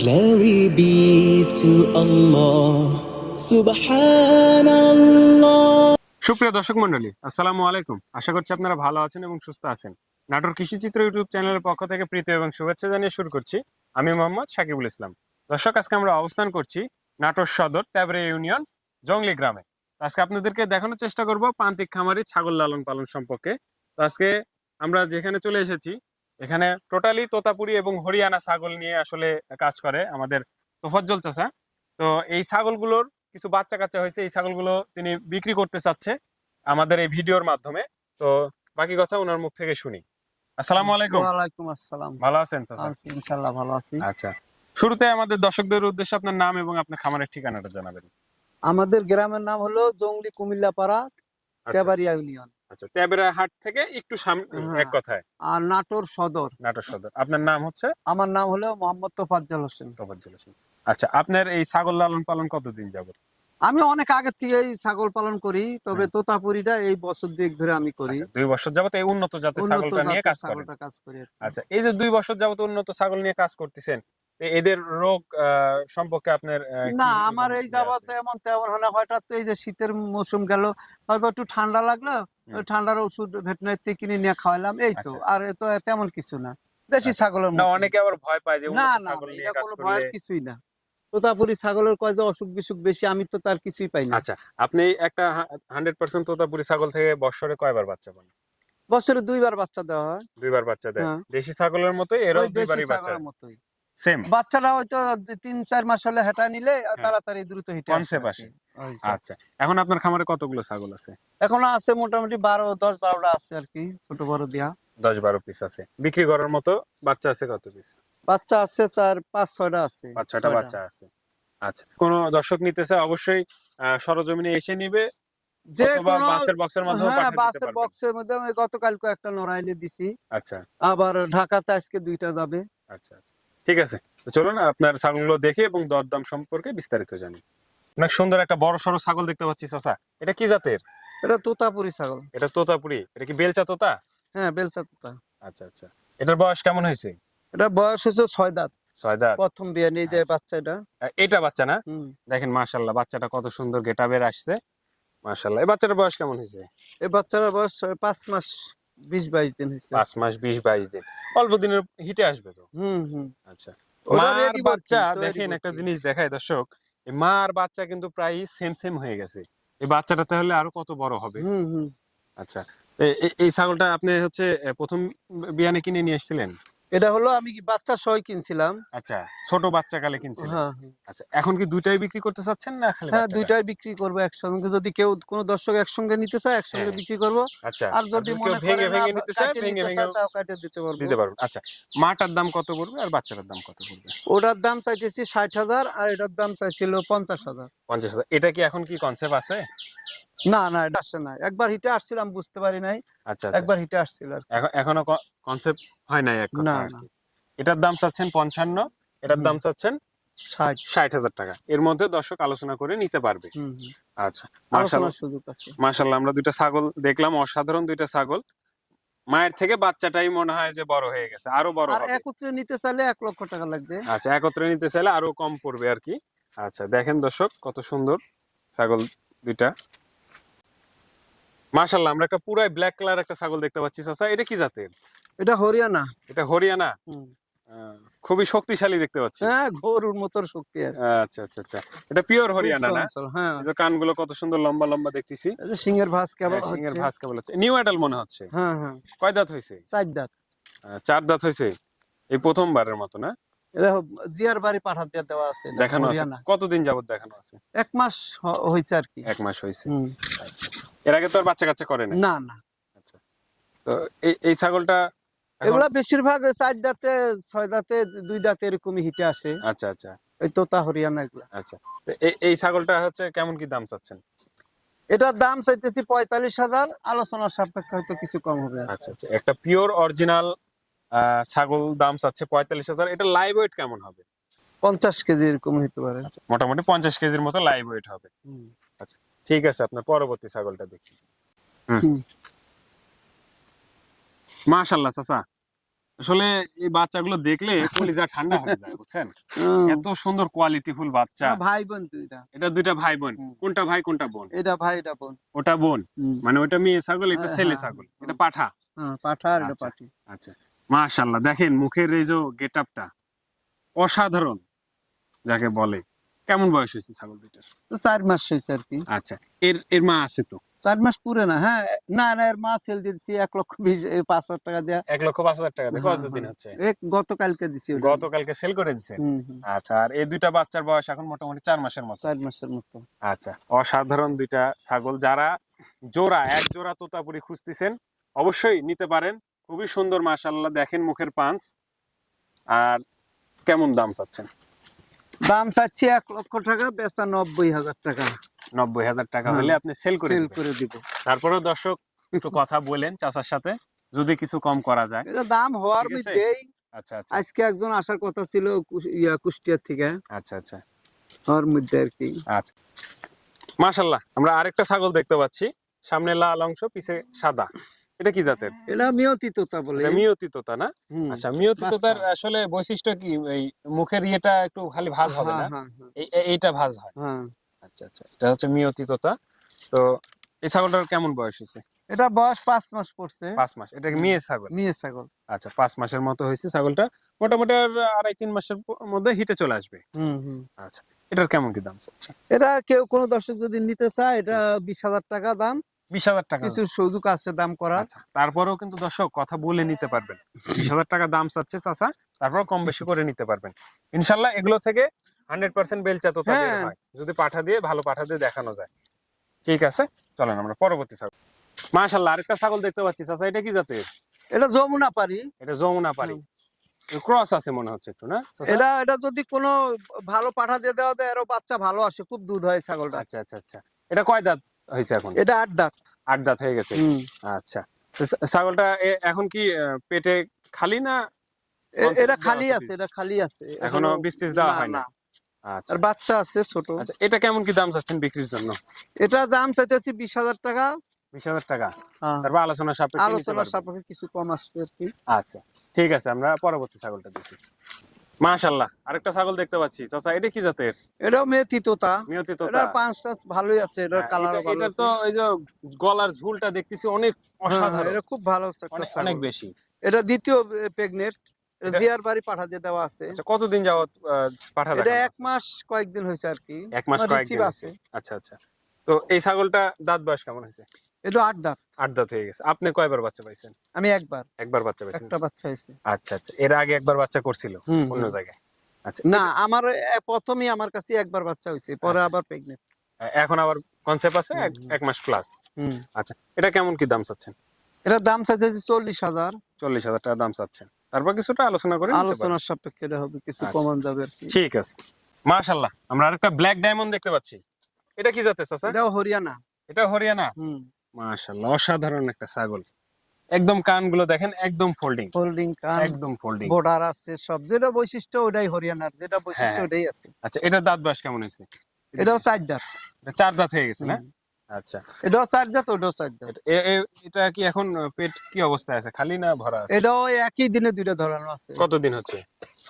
glory be to Allah. সুপ্রিয় দর্শক মন্ডলী আসসালামু আলাইকুম। আশা করছি আপনারা ভালো আছেন এবং সুস্থ আছেন। নাটোর কৃষিচিত্র ইউটিউব চ্যানেলের পক্ষ থেকে প্রীতি এবং শুভেচ্ছা জানিয়ে শুরু করছি। আমি মোহাম্মদ সাকিবুল ইসলাম। দর্শক, আজকে আমরা অবস্থান করছি নাটোর সদর ট্যাবরে ইউনিয়ন জঙ্গলি গ্রামে। আজকে আপনাদেরকে দেখানোর চেষ্টা করব প্রান্তিক খামারি ছাগল লালন পালন সম্পর্কে। তো আজকে আমরা যেখানে চলে এসেছি এখানে টোটালি তোতাপুরি এবং হরিয়ানা ছাগল নিয়ে আসলে কাজ করে আমাদের তোফাজ্জল চাচা। তো এই ছাগলগুলোর কিছু বাচ্চা কাচ্চা হয়েছে এই ছাগলগুলো তিনি বিক্রি করতে চাচ্ছে আমাদের এই ভিডিওর মাধ্যমে। তো বাকি কথা ওনার মুখ থেকে শুনি। আসসালামু আলাইকুম। ওয়ালাইকুম আসসালাম। ভালো আছেন চাচা? ইনশাআল্লাহ ভালো আছি। আচ্ছা। শুরুতে আমাদের দর্শকদের উদ্দেশ্যে আপনার নাম এবং আপনার খামারের ঠিকানাটা জানাবেন। আমাদের গ্রামের নাম হলো জঙ্গলি কুমিল্লাপাড়া আচ্ছা কেবারিয়া ইউনিয়ন। আচ্ছা তেবেরা হাট থেকে একটু সামনে হ্যাঁ। এক কথায়। আর নাটোর সদর। নাটোর সদর। আপনার নাম হচ্ছে? আমার নাম হলো মোহাম্মদ তোফাজ্জল হোসেন। তোফাজ্জল হোসেন। আচ্ছা আপনার এই ছাগল লালন পালন কতদিন যাবত? আমি অনেক আগে থেকে ছাগল পালন করি তবে হুম। তোতাপুরিটা এই বছর দুয়েক ধরে আমি করি। আচ্ছা, দুই বছর যাবত এই উন্নত জাতের ছাগলটা নিয়ে কাজ করেন। করি আচ্ছা এই যে দুই বছর যাবত উন্নত ছাগল নিয়ে কাজ করতেছেন এদের রোগ সম্পর্কে আপনার না আমার এই যাবত এমন তেমন না হঠাৎ এই যে শীতের মৌসুম গেল হয়তো একটু ঠান্ডা লাগল ঠান্ডার ওষুধ ভেটেনারি থেকে কিনে নিয়ে খাওয়ালাম এই তো আচ্ছা। আর তো তেমন কিছু না। দেশি আচ্ছা। ছাগলের না অনেকে আবার ভয় পায় যে না না এটা কোনো ভয়ের কিছুই না। তোতাপুরি ছাগলের কয় যে অসুখ বিসুখ বেশি আমি তো তার কিছুই পাই না। আচ্ছা আপনি একটা হান্ড্রেড পার্সেন্ট তোতাপুরি ছাগল থেকে বছরে কয়বার বাচ্চা পান? বছরে দুইবার বাচ্চা দেওয়া হয়। দুইবার বাচ্চা দেয় হ্যাঁ। দেশি ছাগলের মতো এরও দুইবারই বাচ্চা। মতোই। সেম বাচ্চারা হয়তো তিন চার মাস হলে হেঁটা নিলে হ্যাঁ। তাড়াতাড়ি দ্রুত হিটে Concept আসে। আচ্ছা। এখন আপনার খামারে কতগুলো ছাগল আছে? এখন আছে মোটামুটি বারো দশ বারোটা আছে আর কি ছোট বড় দিয়া। দশ বারো পিস আছে। বিক্রি করার মতো বাচ্চা আছে কত পিস বাচ্চা আছে স্যার পাঁচ ছয়টা আছে। পাঁচ ছয়টা। বাচ্চা আছে। আচ্ছা। কোন দর্শক নিতে চায় অবশ্যই সরজমিনে এসে নিবে যে কোনো বাসের বক্সের মাধ্যমে হ্যাঁ পাঠিয়ে দিতে বাসের বক্সের মধ্যে আমি গতকালকে একটা নড়াইলে দিছি। আচ্ছা। আবার ঢাকাতে আজকে দুইটা যাবে। আচ্ছা আচ্ছা। ঠিক আছে? চলুন আপনার ছাগলগুলো দেখে এবং দরদাম সম্পর্কে বিস্তারিত জানি। অনেক সুন্দর একটা বড় সড়ো ছাগল দেখতে পাচ্ছি চাচা। এটা কি জাতের? এটা তোতাপুরি ছাগল। এটা তোতাপুরি। এটা কি বেলচা তোতা? হ্যাঁ বেলচা তোতা। আচ্ছা আচ্ছা। এটার বয়স কেমন হয়েছে? এটা বয়স হয়েছে ছয় দাঁত। ছয় দাঁত। প্রথম বিয়ে নেই যে আচ্ছা। বাচ্চাটা এটা। বাচ্চা না? দেখেন মাশাল্লাহ বাচ্চাটা কত সুন্দর গেটাবের আসছে। মাশাল্লাহ এই বাচ্চাটার বয়স কেমন হয়েছে? এই বাচ্চার বয়স পাঁচ মাস। বিশ বাইশ দিন হয়েছে। পাঁচ মাস বিশ বাইশ দিন। অল্প দিনের হিটে আসবে তো? হুম হুম। আচ্ছা। মার বাচ্চা দেখেন একটা জিনিস দেখায় দর্শক মা মার বাচ্চা কিন্তু প্রায় সেম সেম হয়ে গেছে। এই বাচ্চাটা তাহলে আরও কত বড় হবে? হুম হুম। আচ্ছা। এই ছাগলটা আপনি হচ্ছে প্রথম বিয়ানে কিনে নিয়ে এসেছিলেন? এটা হলো আমি কি বাচ্চা সই কিনছিলাম। আচ্ছা ছোট বাচ্চা কালে কিনছিলাম হ্যাঁ হ্যাঁ। আচ্ছা এখন কি দুইটাই বিক্রি করতে চাচ্ছেন না খালি হ্যাঁ দুইটাই বিক্রি করব একসঙ্গে। যদি কেউ কোনো দর্শক একসঙ্গে নিতে চায় একসঙ্গে হ্যাঁ। বিক্রি করব। আচ্ছা আর যদি মনে ভেঙে ভেঙে নিতে চায় ভেঙে ভেঙে তাও কাটে দিতে পারব। দিতে পারবেন আচ্ছা মাটার দাম কত পড়বে আর বাচ্চাটার দাম কত পড়বে? ওটার দাম চাইতেছি ষাট হাজার আর এটার দাম চাইছিল পঞ্চাশ হাজার। পঞ্চাশ হাজার। এটা কি এখন কি কনসেপ্ট আছে? না না এটা আসছে না। একবার হিটে আসছিলাম বুঝতে পারি নাই। আচ্ছা আচ্ছা। একবার হিটে আসছিল এখনও কনসেপ্ট হয় নাই এক কথা। এটার দাম চাচ্ছেন পঞ্চান্ন এটার দাম চাচ্ছেন ষাট। হাজার টাকা। এর মধ্যে দর্শক আলোচনা করে নিতে পারবে। আচ্ছা মাশাল্লাহ আমরা দুইটা ছাগল দেখলাম অসাধারণ দুইটা ছাগল। মায়ের থেকে বাচ্চাটাই মনে হয় যে বড় হয়ে গেছে আরও বড় আর হবে। একত্রে নিতে চাইলে এক লক্ষ টাকা লাগবে। আচ্ছা একত্রে নিতে চাইলে আরও কম পড়বে আর কি আচ্ছা দেখেন দর্শক কত সুন্দর ছাগল দুইটা। মাশাল্লাহ আমরা একটা পুরাই ব্ল্যাক কালার একটা ছাগল দেখতে পাচ্ছি চাচা। এটা কি জাতের? এটা হরিয়ানা। এটা হরিয়ানা? খুবই শক্তিশালী দেখতে পাচ্ছি। হ্যাঁ গরুর মতোর শক্তি আচ্ছা আচ্ছা আচ্ছা। এটা পিওর হরিয়ানা না? হ্যাঁ। যে কানগুলো কত সুন্দর লম্বা লম্বা দেখতেছি। সিংহের ভাস কেবল হ্যাঁ, সিংহের ভাস কেবল হচ্ছে। নিউ অ্যাডাল মনে হচ্ছে? হ্যাঁ হ্যাঁ। কয় দাঁত হয়েছে? চার দাঁত। চার দাঁত হয়েছে? এই প্রথমবারের মতো না? জিয়ার বাড়ি পাঠা দিয়ে দেওয়া আছে দেখানো আছে। কতদিন যাবত দেখানো আছে? এক মাস হয়েছে আর কি। এক মাস হয়েছে। আচ্ছা। এর আগে তো আর বাচ্চা কাচ্চা করে না না। না তো এই এই ছাগলটা এগুলা বেশিরভাগ চার দাঁতে ছয় দাঁতে দুই দাঁতে এরকমই হিটে আসে। আচ্ছা আচ্ছা। ওই তোতা হরিয়ানা এগুলা। আচ্ছা। তো এই- এই ছাগলটা হচ্ছে কেমন কি দাম চাচ্ছেন? এটার দাম চাইতেছি পঁয়তাল্লিশ হাজার। আলোচনার সাপেক্ষে হয়তো কিছু কম হবে আচ্ছা আচ্ছা। একটা পিওর অরিজিনাল ছাগল দাম চাচ্ছে পঁয়তাল্লিশ হাজার। এটা লাইভ ওয়েট কেমন হবে? পঞ্চাশ কেজি এরকম হতে পারে। আচ্ছা মোটামুটি পঞ্চাশ কেজির মতো লাইভ ওয়েট হবে। ঠিক আছে আপনার পরবর্তী ছাগলটা দেখি। হুম। মাশাল্লাহ চাচা। আসলে এই বাচ্চাগুলো দেখলে কলিজা ঠান্ডা হয়ে যায় বুঝছেন? এত সুন্দর কোয়ালিটিফুল বাচ্চা। ভাই বোন তো এটা। দুইটা ভাই বোন। কোনটা ভাই কোনটা বোন? এটা ভাই এটা বোন। ওটা বোন। মানে ওটা মেয়ে ছাগল এটা হ্যাঁ, ছেলে হ্যাঁ, ছাগল। হ্যাঁ। এটা পাঠা। হ্যাঁ পাঠা আর এটা আচ্ছা। পাঠি। আচ্ছা। মাশাল্লাহ দেখেন মুখের এই যে গেট আপটা অসাধারণ যাকে বলে। কেমন বয়স হয়েছে ছাগল দুইটার? তো চার মাস হয়েছে আর কি। আচ্ছা এর এর মা আছে তো? চার মাস পুরে না হ্যাঁ না না এর মা সেল দিয়েছি এক লক্ষ বিশ পাঁচ হাজার টাকা দেয়া। এক লক্ষ পাঁচ হাজার টাকা দিয়ে হ্যাঁ, কতদিন হ্যাঁ। হচ্ছে? এক গতকালকে দিছি গতকালকে সেল করে দিছে? আচ্ছা আর এই দুইটা বাচ্চার বয়স এখন মোটামুটি চার মাসের মতো? চার মাসের মতো। আচ্ছা অসাধারণ দুইটা ছাগল। যারা জোড়া এক জোড়া তোতাপুরি খুঁজতেছেন অবশ্যই নিতে পারেন। খুবই সুন্দর মাশাল্লাহ দেখেন মুখের পাঁচ আর কেমন দাম চাচ্ছেন? দাম চাচ্ছি এক লক্ষ টাকা বেচা নব্বই হাজার টাকা। নব্বই হাজার টাকা হ্যাঁ। হলে আপনি সেল করে সেল। করে দিব। তারপরেও দর্শক একটু কথা বলেন চাচার সাথে যদি কিছু কম করা যায়। এটা দাম হওয়ার মধ্যেই আচ্ছা আচ্ছা। আজকে একজন আসার কথা ছিল ইয়া কুষ্টিয়ার থেকে। আচ্ছা আচ্ছা। হওয়ার মধ্যে আর কি। আচ্ছা। মাশাল্লাহ আমরা আরেকটা ছাগল দেখতে পাচ্ছি। সামনে লাল অংশ পিছে সাদা। এটা কি জাতের? এটা মিয়তি তোতা বলে। মিয়তি তোতা না? আচ্ছা মিয়তি তোতার আসলে বৈশিষ্ট্য কি? এই মুখের ইয়েটা একটু খালি ভাঁজ হবে না? হ্যাঁ, হ্যাঁ, হ্যাঁ, এই- এই- এইটা ভাঁজ হয়। হ্যাঁ। আচ্ছা আচ্ছা এটা হচ্ছে মিয়তি তোতা তো এই ছাগলটার কেমন বয়স হয়েছে? এটা বয়স পাঁচ মাস পড়ছে। পাঁচ মাস এটা মেয়ে ছাগল? মেয়ে ছাগল। আচ্ছা পাঁচ মাসের মতো হয়েছে ছাগলটা। মোটামুটি আর আড়াই তিন মাসের মধ্যে হিটে চলে আসবে। হুম হুম। আচ্ছা এটার কেমন কি দাম চাচ্ছে এটা কেউ কোনো দর্শক যদি নিতে চায় এটা বিশ হাজার টাকা দাম। বিশ হাজার টাকা কিছু সুযোগ আছে দাম করার। আচ্ছা তারপরেও কিন্তু দর্শক কথা বলে নিতে পারবেন। বিশ হাজার টাকা দাম চাচ্ছে চাচা তারপর কম বেশি করে নিতে পারবেন। ইনশাল্লাহ এগুলো থেকে হান্ড্রেড পার্সেন্ট বেলচা তো হ্যাঁ। যদি পাঠা দিয়ে ভালো পাঠা দিয়ে দেখানো যায়। ঠিক আছে? চলেন আমরা পরবর্তী ছাগল। মাশাল্লাহ আরেকটা ছাগল দেখতে পাচ্ছি চাচা এটা কি জাতের? এটা যমুনা পারি এটা যমুনা পারি ক্রস আছে মনে হচ্ছে একটু না এটা এটা যদি কোনো ভালো পাঠা দিয়ে দেওয়া যায় আরও বাচ্চা ভালো আসে খুব দুধ হয় ছাগলটা। আচ্ছা আচ্ছা আচ্ছা। এটা কয় দাঁত? হয়েছে এখন? এটা আট দাঁত। আট দাঁত হয়ে গেছে? আচ্ছা। ছাগলটা এখন কি পেটে খালি না এটা খালি আছে এটা খালি আছে। এখনও টিজ দেওয়া হয় না? আচ্ছা। আর বাচ্চা আছে ছোট। আচ্ছা এটা কেমন কি দাম চাচ্ছেন বিক্রির জন্য? এটা দাম চাইতেছি বিশ হাজার টাকা। বিশ হাজার টাকা? হ্যাঁ। তারপর আলোচনা সাপেক্ষে পারবেন। সাপেক্ষে কিছু কম আসবে আর কি। আচ্ছা ঠিক আছে আমরা পরবর্তী ছাগলটা দেখি। আরেকটা ছাগল দেখতে পাচ্ছি। চাচা এটা কি জাতের? এটাও তোতা নিয়তি তো এটা পাঁচটা ভালোই আছে এটার কালার ভালো এটা তো এই যে গলার ঝুলটা দেখতেছি অনেক হ্যাঁ, হ্যাঁ, অসাধারণ। এটা খুব ভালো অনেক বেশি। এটা দ্বিতীয় জিয়ার বাড়ি পাঠা দিয়ে দেওয়া আছে। আচ্ছা কতদিন যাবত পাঠা এটা এক মাস কয়েকদিন হয়েছে আর কি। এক মাস কয়েকদিন আছে। আচ্ছা আচ্ছা। তো এই ছাগলটা দাঁত বয়স কেমন হয়েছে? এটা আট দাঁত। আট দাঁত হয়ে গেছে। আপনি কয়বার বাচ্চা পাইছেন? আমি একবার। একবার বাচ্চা পাইছেন? একটা বাচ্চা হয়েছে। আচ্ছা আচ্ছা। এর আগে একবার বাচ্চা করছিল? অন্য জায়গায়? আচ্ছা না আমার প্রথমেই আমার কাছে একবার বাচ্চা হয়েছে। পরে। আবার প্রেগনেন্ট এখন আবার কনসেপ্ট আছে? এক- হুম, হুম। এক মাস প্লাস আচ্ছা এটা কেমন কি দাম চাচ্ছেন? এটার দাম চাইছে চল্লিশ হাজার। চল্লিশ হাজার টাকা দাম চাচ্ছেন। তারপর কিছুটা আলোচনা করে আলোচনার সাপেক্ষে এটা হবে কিছু। কমান যাবে আর কি। ঠিক আছে। মাশাল্লাহ আমরা আরেকটা ব্ল্যাক ডায়মন্ড দেখতে পাচ্ছি। এটা কি জাতের চাচা? এটাও হরিয়ানা। এটা হরিয়ানা? হুম। অসাধারণ একটা ছাগল। একদম কানগুলো দেখেন একদম ফোল্ডিং হোল্ডিং কান একদম ফোল্ডিং বর্ডার আছে সব যেটা বৈশিষ্ট্য ওটাই হরিয়ানার যেটা বৈশিষ্ট্য হ্যাঁ। ওটাই আছে। আচ্ছা এটার দাঁত বয়স কেমন হয়েছে? এটাও চার দাঁত। এটা চার দাঁত হয়ে গেছে না? আচ্ছা। এটাও চার ওটাও চার দাঁত। এটা- এটা কি এখন পেট কি অবস্থায় আছে? খালি না ভরা আছে? এটাও একই দিনে দুইটা ধরানো আছে। কতদিন হচ্ছে?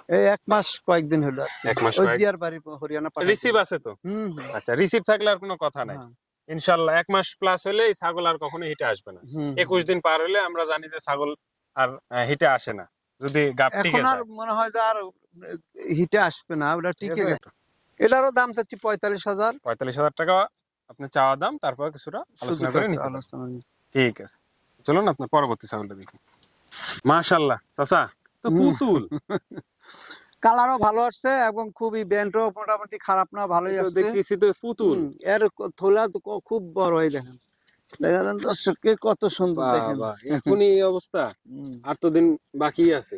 এই এক মাস কয়েকদিন হলো এক মাস ওই জিয়ার বাড়ি হরিয়ানা রিসিভ আছে তো? হুম হুম, আচ্ছা রিসিভ থাকলে আর কোনো কথা নাই। হ্যাঁ, ইনশাল্লাহ এক মাস প্লাস হলে এই ছাগল আর কখনো হিটে আসবে না। একুশ দিন পার হলে আমরা জানি যে ছাগল আর হিটে আসে না। যদি গাপ টিকে এখন আর মনে হয় যে আর হিটে আসবে না ওটা ঠিক টিকে? গেছে। এটারও দাম চাচ্ছি পঁয়তাল্লিশ হাজার। পঁয়তাল্লিশ হাজার টাকা আপনি চাওয়া দাম তারপর কিছুটা আলোচনা করে নিতে ঠিক আছে। চলুন আপনার পরবর্তী ছাগলটা দেখি। মাশাল্লাহ চাচা তো পুতুল। কালারও ভালো আসছে এবং খুবই ব্যান্ডও মোটামুটি খারাপ না ভালোই আসছে। দেখতেছি তো পুতুল। এর থোলা তো খুব বড় হয়ে দেখেন। দেখেন দর্শককে কত সুন্দর দেখেন। এখনই এই অবস্থা। আর তো দিন বাকি আছে।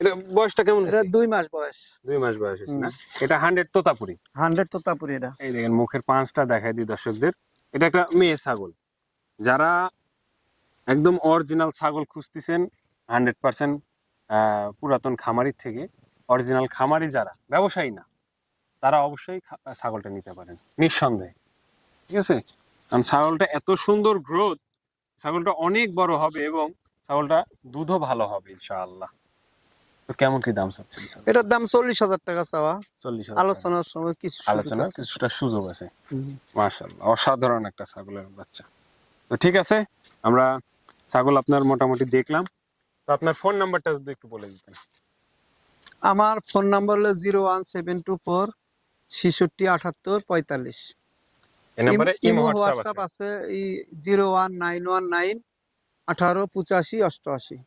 এটা বয়সটা কেমন এটা দুই মাস বয়স। দুই মাস বয়স হয়েছে না? এটা হান্ড্রেড তোতাপুরি। হান্ড্রেড তোতাপুরি এটা। এই দেখেন মুখের পাঁচটা দেখাই দিই দর্শকদের। এটা একটা মেয়ে ছাগল। যারা একদম অরিজিনাল ছাগল খুঁজতেছেন হান্ড্রেড পার্সেন্ট পুরাতন খামারি থেকে অরিজিনাল খামারি যারা ব্যবসায়ী না তারা অবশ্যই ছাগলটা নিতে পারেন নিঃসন্দেহে। ঠিক আছে? কারণ ছাগলটা এত সুন্দর গ্রোথ ছাগলটা অনেক বড় হবে এবং ছাগলটা দুধও ভালো হবে ইনশাআল্লাহ। তো কেমন কি দাম চাচ্ছেন এটার দাম চল্লিশ হাজার টাকা চাওয়া। চল্লিশ হাজার আলোচনার সময় কিছু সুযোগ আলোচনা আছে। কিছুটা সুযোগ আছে। হুম। মাশাআল্লাহ অসাধারণ একটা ছাগলের বাচ্চা। তো ঠিক আছে আমরা ছাগল আপনার মোটামুটি দেখলাম। আপনার ফোন নাম্বারটা যদি একটু বলে দিতেন। আমার ফোন নাম্বার হলো zero one seven two four ছেষট্টি আটাত্তর পঁয়তাল্লিশ। হোয়াটসঅ্যাপ আছে। Zero one nine one nine আঠারো পঁচাশি অষ্টআশি।